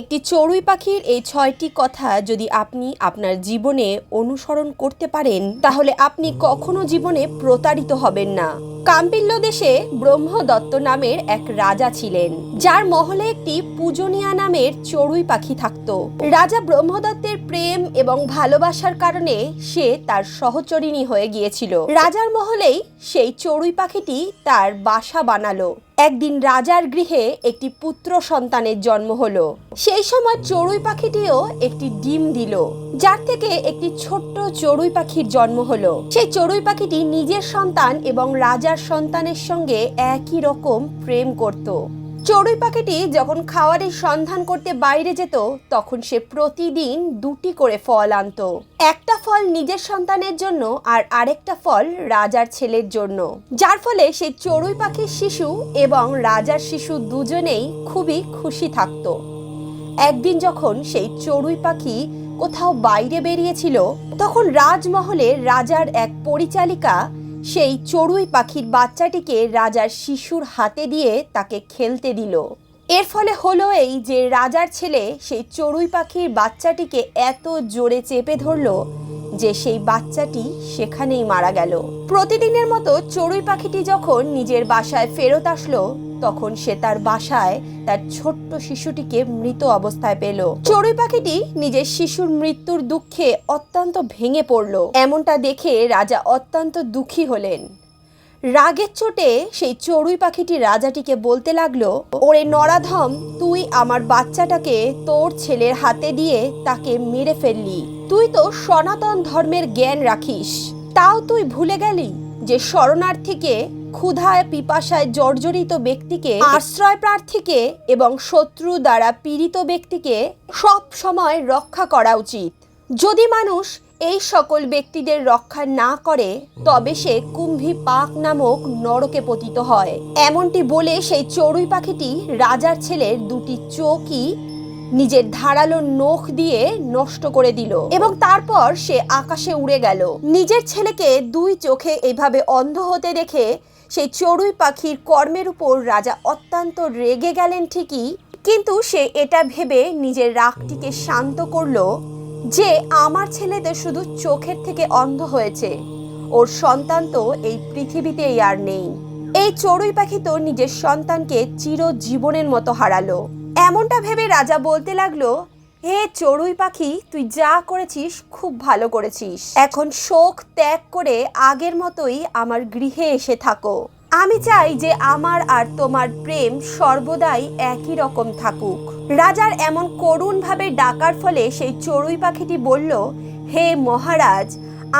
একটি চড়ুই পাখির এই ছয়টি কথা যদি আপনি আপনার জীবনে অনুসরণ করতে পারেন, তাহলে আপনি কখনো জীবনে প্রতারিত হবেন না। কাম্পিল্য দেশে ব্রহ্মদত্ত নামের এক রাজা ছিলেন, যার মহলে একটি পূজনীয়া নামের চড়ুই পাখি থাকত। রাজা ব্রহ্মদত্তের প্রেম এবং ভালোবাসার কারণে সে তার সহচরিণী হয়ে গিয়েছিল। রাজার মহলেই সেই চড়ুই পাখিটি তার বাসা বানালো। একদিন রাজার গৃহে একটি পুত্র সন্তানের জন্ম হলো। সেই সময় চড়ুই পাখিটিও একটি ডিম দিল, যার থেকে একটি ছোট্ট চড়ুই পাখির জন্ম হলো। সেই চড়ুই পাখিটি নিজের সন্তান এবং রাজার সন্তানের সঙ্গে একই রকম প্রেম করত। চড়ুই পাখিটি যখন খাওয়ারের সন্ধান করতে বাইরে যেত, তখন সে প্রতিদিন দুটি করে ফল আনতো। একটা ফল নিজের সন্তানের জন্য আর আরেকটা ফল রাজার ছেলের জন্য। যার ফলে সেই চড়ুই পাখির শিশু এবং রাজার শিশু দুজনেই খুবই খুশি থাকতো। একদিন যখন সেই চড়ুই পাখি কোথাও বাইরে বেরিয়েছিল, তখন রাজমহলে রাজার এক পরিচালিকা সেই চড়ুই পাখির বাচ্চাটিকে রাজার শিশুর হাতে দিয়ে তাকে খেলতে দিল। এর ফলে হলো এই যে রাজার ছেলে, সেই চড়ুই পাখির বাচ্চাটিকে এত জোরে চেপে ধরলো যে সেই বাচ্চাটি সেখানেই মারা গেল। প্রতিদিনের মতো চড়ুই পাখিটি যখন নিজের বাসায় ফেরত আসলো, তখন সে তার বাসায় তার ছোট্ট শিশুটিকে মৃত অবস্থায় পেল। চড়ুই পাখিটি নিজের শিশুর মৃত্যুর দুঃখে অত্যন্ত ভেঙে পড়ল। এমনটা দেখে রাজা অত্যন্ত দুঃখী হলেন। রাগের চোটে সেই চড়ুই পাখিটি রাজাটিকে বলতে লাগল, ওরে নরাধম, তুই আমার বাচ্চাটাকে তোর ছেলের হাতে দিয়ে তাকে মেরে ফেললি। তুই তো সনাতন ধর্মের জ্ঞান রাখিস। তাও তুই ভুলে গেলি যে শরণার্থীকে, ক্ষুধায় পিপাসায় জর্জরিত ব্যক্তিকে, আশ্রয় প্রার্থীকে এবং শত্রু দ্বারা পীড়িত ব্যক্তিকে সব সময় রক্ষা করা উচিত। যদি মানুষ এই সকল ব্যক্তিদের রক্ষা না করে তবে সে কুম্ভী পাক নামক নরকে পতিত হয়। এমনটি বলে সেই চড়ুই পাখিটি রাজার ছেলের দুটি চোখই নিজের ধারালো নখ দিয়ে নষ্ট করে দিল এবং তারপর সে আকাশে উড়ে গেল। নিজের ছেলেকে দুই চোখে এভাবে অন্ধ হতে দেখে সেই চড়ুই পাখির কর্মের উপর রাজা অত্যন্ত রেগে গেলেন ঠিকই, কিন্তু সে এটা ভেবে নিজের রাগটিকে শান্ত করল যে আমার ছেলে তো শুধু চোখের থেকে অন্ধ হয়েছে। ওর সন্তান তো এই পৃথিবীতেই আর নেই। এই চড়ুই পাখি তো নিজের সন্তানকে চিরজীবনের মতো হারালো। এমনটা ভেবে রাজা বলতে লাগল, হে চড়ুই পাখি, তুই যা করেছিস, খুব ভালো করেছিস। এখন শোক ত্যাগ করে আগের মতোই আমার গৃহে এসে থাকো। আমি চাই যে আমার আর তোমার প্রেম সর্বদাই একই রকম থাকুক। রাজার এমন করুণভাবে ডাকার ফলে সেই চড়ুই পাখিটি বলল, হে মহারাজ,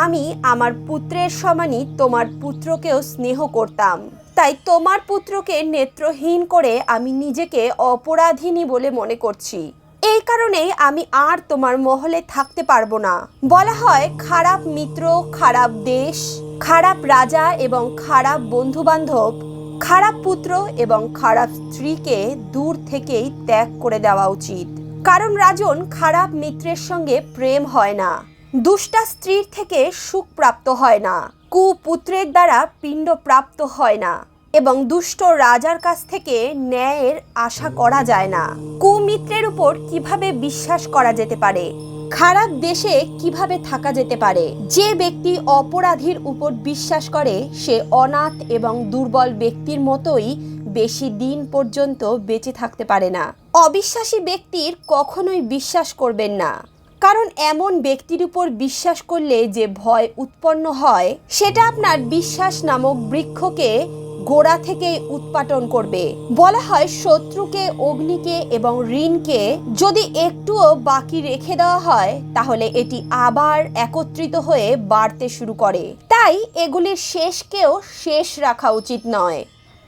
আমি আমার পুত্রের সমানই তোমার পুত্রকেও স্নেহ করতাম। তাই তোমার পুত্রকে নেত্রহীন করে আমি নিজেকে অপরাধিনী বলে মনে করছি। এই কারণে আমি আর তোমার মহলে থাকতে পারব না। বলা হয়, খারাপ মিত্র, খারাপ দেশ খারাপ রাজা এবং খারাপ বন্ধু বান্ধব খারাপ পুত্র এবং খারাপ স্ত্রীকে দূর থেকেই ত্যাগ করে দেওয়া উচিত। কারণ রাজন খারাপ মিত্রের সঙ্গে প্রেম হয় না। দুষ্টা স্ত্রীর থেকে সুখ প্রাপ্ত হয় না। কুপুত্রের দ্বারা পিণ্ড প্রাপ্ত হয় না এবং দুষ্ট রাজার কাছ থেকে ন্যায়ের আশা করা যায় না। কুমিত্রের উপর কীভাবে বিশ্বাস করা যেতে পারে? খারাপ দেশে কীভাবে থাকা যেতে পারে? যে ব্যক্তি অপরাধীর উপর বিশ্বাস করে, সে অনাথ এবং দুর্বল ব্যক্তির মতোই বেশি দিন পর্যন্ত বেঁচে থাকতে পারে না। অবিশ্বাসী ব্যক্তির কখনোই বিশ্বাস করবেন না। কারণ এমন ব্যক্তির উপর বিশ্বাস করলে যে ভয় উৎপন্ন হয়, সেটা আপনার বিশ্বাস নামক বৃক্ষকে গোড়া থেকে উৎপাটন করবে। বলা হয় শত্রুকে, অগ্নিকে এবং ঋণকে যদি একটুও বাকি রেখে দেওয়া হয়, তাহলে এটি আবার একত্রিত হয়ে বাড়তে শুরু করে। তাই এগুলির শেষকেও শেষ রাখা উচিত নয়।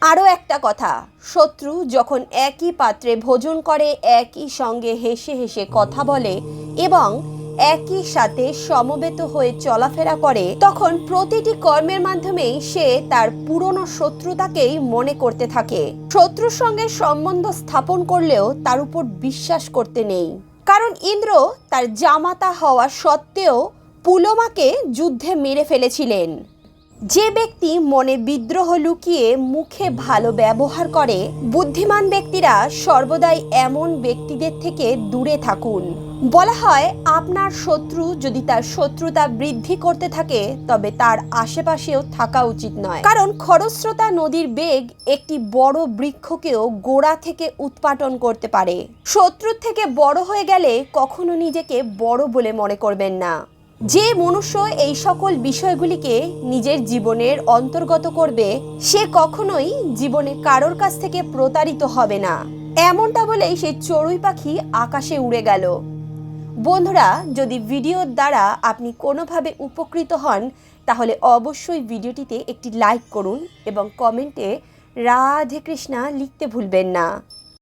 আরও একটা কথা, শত্রু যখন একই পাত্রে ভোজন করে, একই সঙ্গে হেসে হেসে কথা বলে এবং একই সাথে সমবেত হয়ে চলাফেরা করে, তখন প্রতিটি কর্মের মাধ্যমেই সে তার পুরনো শত্রুতাকেই মনে করতে থাকে। শত্রুর সঙ্গে সম্বন্ধ স্থাপন করলেও তার উপর বিশ্বাস করতে নেই। কারণ ইন্দ্র তার জামাতা হওয়া সত্ত্বেও পুলোমাকে যুদ্ধে মেরে ফেলেছিলেন। যে ব্যক্তি মনে বিদ্রোহ লুকিয়ে মুখে ভালো ব্যবহার করে, বুদ্ধিমান ব্যক্তিরা সর্বদাই এমন ব্যক্তিদের থেকে দূরে থাকুন। বলা হয়, আপনার শত্রু যদি তার শত্রুতা বৃদ্ধি করতে থাকে, তবে তার আশেপাশেও থাকা উচিত নয়। কারণ খরস্রোতা নদীর বেগ একটি বড় বৃক্ষকেও গোড়া থেকে উৎপাটন করতে পারে। শত্রুর থেকে বড় হয়ে গেলে কখনো নিজেকে বড় বলে মনে করবেন না। যে মনুষ্য এই সকল বিষয়গুলিকে নিজের জীবনের অন্তর্গত করবে, সে কখনোই জীবনে কারোর কাছ থেকে প্রতারিত হবে না। এমনটা বলেই সে চড়ুই পাখি আকাশে উড়ে গেল। বন্ধুরা, যদি ভিডিওর দ্বারা আপনি কোনোভাবে উপকৃত হন, তাহলে অবশ্যই ভিডিওটিতে একটি লাইক করুন এবং কমেন্টে রাধে কৃষ্ণা লিখতে ভুলবেন না।